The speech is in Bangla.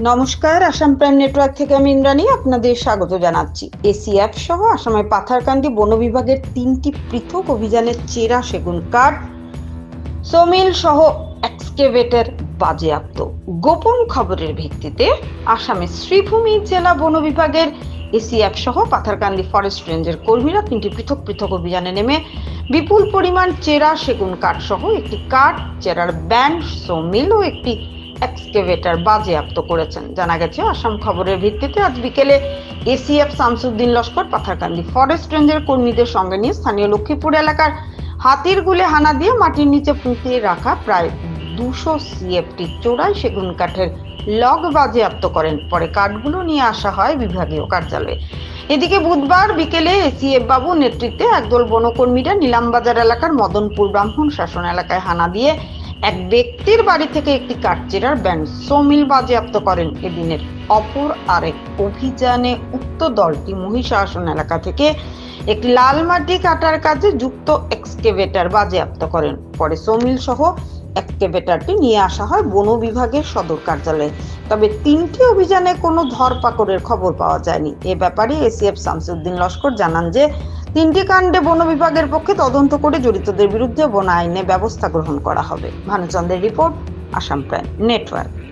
নমস্কার, আসাম প্রাইম নেটওয়ার্ক থেকে আমি ইন্দ্রাণী, আপনাদের স্বাগত জানাচ্ছি। এসিএফ সহ আসামের পাথারকান্দি বন বিভাগের তিনটি পৃথক অভিযানের চেরা সেগুন কাঠ, সমিল সহ এক্সকেভেটর বাজেয়াপ্ত। গোপন খবরের ভিত্তিতে আসামের শ্রীভূমি জেলা বন বিভাগের এসিএফ সহ পাথারকান্দি ফরেস্ট রেঞ্জের কর্মীরা তিনটি পৃথক পৃথক অভিযানে নেমে বিপুল পরিমাণ চেরা সেগুন কাঠ সহ একটি কাঠ, চেরার ব্যান্ড, সমিল ও একটি এক্সকেভেটর বাজেয়াপ্ত করেছেন। জানা গেছে, আসাম খবরের ভিত্তিতে আজ বিকেলে এসিএফ শামসুদ্দিন লস্কর, পাথারকান্দি ফরেস্ট রেঞ্জের কর্মীদের সঙ্গে নিয়ে স্থানীয় লক্ষ্মীপুর এলাকার হাতির গুলে হানা দিয়ে মাটির নিচে পুঁতিয়ে রাখা প্রায় দুশো সিএফটি চোরাই সেগুন কাঠের লগ বাজেয়াপ্ত করেন। পরে কাঠগুলো নিয়ে আসা হয় বিভাগীয় কার্যালয়ে। এদিকে বুধবার বিকেলে এসিএফ বাবু নেতৃত্বে একদল বনকর্মীরা নিলামবাজার এলাকার মদনপুর ব্রাহ্মণ শাসন এলাকায় হানা দিয়ে এক ব্যক্তির বাড়ি থেকে একটি কাঠচেরার ব্যান্ড সমিল বাজেয়াপ্ত করেন এদিনের অপর আরেক অভিযানে উক্ত দলটি মহিষাসন এলাকা থেকে একটি লাল মাটি কাটার কাজে যুক্ত এক্সকেভেটর বাজেয়াপ্ত করেন। পরে সোমিল সহ এক্সকেভেটরটি নিয়ে আসা হয় বন বিভাগের সদর কার্যালয়ে। তবে তিনটি অভিযানে কোনো ধরপাকড়ের খবর পাওয়া যায়নি। এ ব্যাপারে এসিএফ শামসুদ্দিন লস্কর জানান যে তিনটি কাণ্ডে বন বিভাগের পক্ষে তদন্ত করে জড়িতদের বিরুদ্ধে বন আইনে ব্যবস্থা গ্রহণ করা হবে। ভানুচন্দ্রের রিপোর্ট, আসাম প্রাইম, নেটওয়ার্ক।